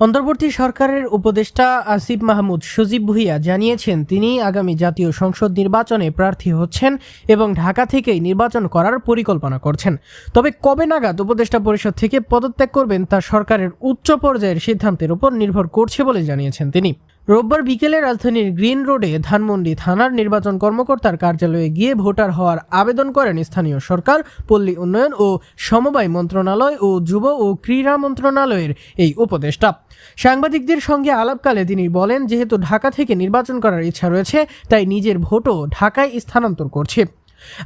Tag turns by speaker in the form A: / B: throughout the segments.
A: অন্তর্বর্তী সরকারের উপদেষ্টা আসিফ মাহমুদ সজীব ভুইয়া জানিয়েছেন, তিনি আগামী জাতীয় সংসদ নির্বাচনে প্রার্থী হচ্ছেন এবং ঢাকা থেকেই নির্বাচন করার পরিকল্পনা করছেন। তবে কবে নাগাদ উপদেষ্টা পরিষদ থেকে পদত্যাগ করবেন তা সরকারের উচ্চ পর্যায়ের সিদ্ধান্তের উপর নির্ভর করছে বলে জানিয়েছেন তিনি। রোববার বিকেলে রাজধানীর গ্রিন রোডে ধানমন্ডি থানার নির্বাচন কর্মকর্তার কার্যালয়ে গিয়ে ভোটার হওয়ার আবেদন করেন স্থানীয় সরকার, পল্লী উন্নয়ন ও সমবায় মন্ত্রণালয় ও যুব ও ক্রীড়া মন্ত্রণালয়ের এই উপদেষ্টা। সাংবাদিকদের সঙ্গে আলাপকালে তিনি বলেন, যেহেতু ঢাকা থেকে নির্বাচন করার ইচ্ছা রয়েছে, তাই নিজের ভোটও ঢাকায় স্থানান্তর করছে।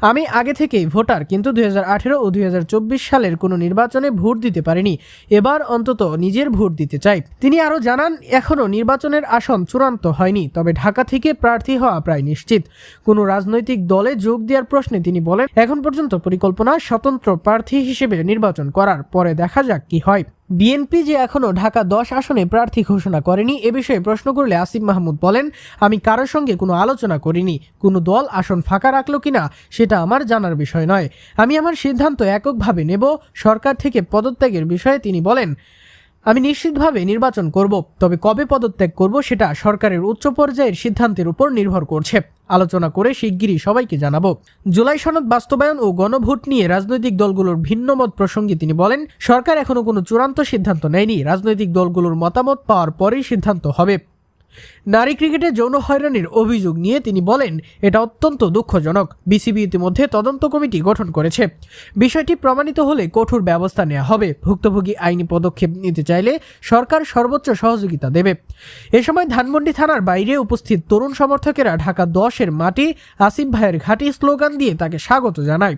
A: আমি আগে থেকেই ভোটার, কিন্তু দুই হাজার আঠেরো ও দুই হাজার চব্বিশ সালের কোনো নির্বাচনে ভোট দিতে পারিনি। এবার অন্তত নিজের ভোট দিতে চাই। তিনি আরও জানান, এখনও নির্বাচনের আসন চূড়ান্ত হয়নি, তবে ঢাকা থেকে প্রার্থী হওয়া প্রায় নিশ্চিত। কোনো রাজনৈতিক দলে যোগ দেওয়ার প্রশ্নে তিনি বলেন, এখন পর্যন্ত পরিকল্পনা স্বতন্ত্র প্রার্থী হিসেবে নির্বাচন করার পরে দেখা যাক কি হয়। বিএনপি যে এখনও ঢাকা দশ আসনে প্রার্থী ঘোষণা করেনি, এ বিষয়ে প্রশ্ন করলে আসিফ মাহমুদ বলেন, আমি কারোর সঙ্গে কোনো আলোচনা করিনি। কোনো দল আসন ফাঁকা রাখল কিনা সেটা আমার জানার বিষয় নয়। আমি আমার সিদ্ধান্ত এককভাবে নেব। সরকার থেকে পদত্যাগের বিষয়ে তিনি বলেন আমি নিশ্চিতভাবে নির্বাচন করব, তবে কবে পদত্যাগ করব সেটা সরকারের উচ্চ পর্যায়ের সিদ্ধান্তের উপর নির্ভর করছে। আলোচনা করে শিগগিরই সবাইকে জানাব। জুলাই সনদ বাস্তবায়ন ও গণভোট নিয়ে রাজনৈতিক দলগুলোর ভিন্ন মত প্রসঙ্গে তিনি বলেন, সরকার এখনও কোনো চূড়ান্ত সিদ্ধান্ত নেয়নি। রাজনৈতিক দলগুলোর মতামত পাওয়ার পরেই সিদ্ধান্ত হবে। নারী ক্রিকেটে যৌন হয়রানির অভিযোগ নিয়ে তিনি বলেন, এটা অত্যন্ত দুঃখজনক। বিসিবি ইতিমধ্যে তদন্ত কমিটি গঠন করেছে। বিষয়টি প্রমাণিত হলে কঠোর ব্যবস্থা নেওয়া হবে। ভুক্তভোগী আইনি পদক্ষেপ নিতে চাইলে সরকার সর্বোচ্চ সহযোগিতা দেবে। এ সময় ধানমন্ডি থানার বাইরে উপস্থিত তরুণ সমর্থকেরা ঢাকা দশের মাটি, আসিফ ভাইয়ের ঘাঁটি স্লোগান দিয়ে তাকে স্বাগত জানায়।